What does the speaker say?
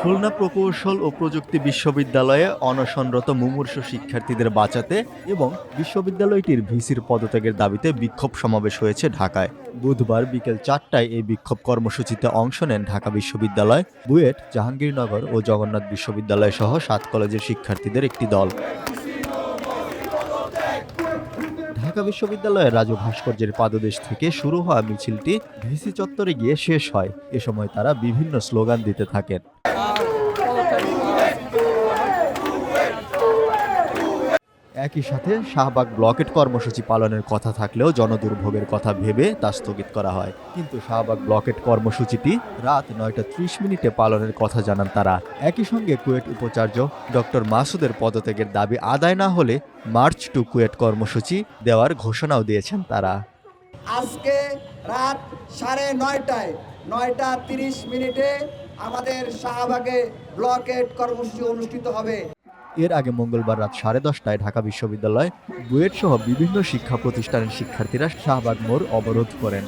খুলনা প্রকৌশল ও প্রযুক্তি বিশ্ববিদ্যালয়ে অনশনরত মুমূর্ষ শিক্ষার্থীদের বাঁচাতে এবং বিশ্ববিদ্যালয়টির ভিসির পদত্যাগের দাবিতে বিক্ষোভ সমাবেশ হয়েছে ঢাকায়। বুধবার বিকেল চারটায় এই বিক্ষোভ কর্মসূচিতে অংশ নেন ঢাকা বিশ্ববিদ্যালয়, বুয়েট, জাহাঙ্গীরনগর ও জগন্নাথ বিশ্ববিদ্যালয় সহ সাত কলেজের শিক্ষার্থীদের একটি দল। ঢাকা বিশ্ববিদ্যালয়ের রাজু ভাস্কর্যের পাদদেশ থেকে শুরু হওয়া মিছিলটি ভিসি চত্বরে গিয়ে শেষ হয়। এ সময় তারা বিভিন্ন স্লোগান দিতে থাকেন। একই সাথে শাহবাগ ব্লকেট কর্মসূচি পালনের কথা থাকলেও জনদুর্ভোগের কথা ভেবে তা স্থগিত করা হয়। কিন্তু শাহবাগ ব্লকেট কর্মসূচিটি রাত নয়টা ত্রিশ মিনিটে পালনের কথা জানান তারা। একই সঙ্গে কুয়েট উপাচার্য ডক্টর মাসুদের পদত্যাগের দাবি আদায় না হলে মার্চ টু কুয়েট কর্মসূচি দেওয়ার ঘোষণাও দিয়েছেন তারা। আজকে রাত সাড়ে নয়টায়, নয়টা তিরিশ মিনিটে আমাদের শাহবাগে ব্লকেট কর্মসূচি অনুষ্ঠিত হবে। এর আগে মঙ্গলবার রাত সাড়ে দশটায় ঢাকা বিশ্ববিদ্যালয় বুয়েট সহ বিভিন্ন শিক্ষা প্রতিষ্ঠানের শিক্ষার্থীরা শাহবাগ মোড় অবরোধ করেন।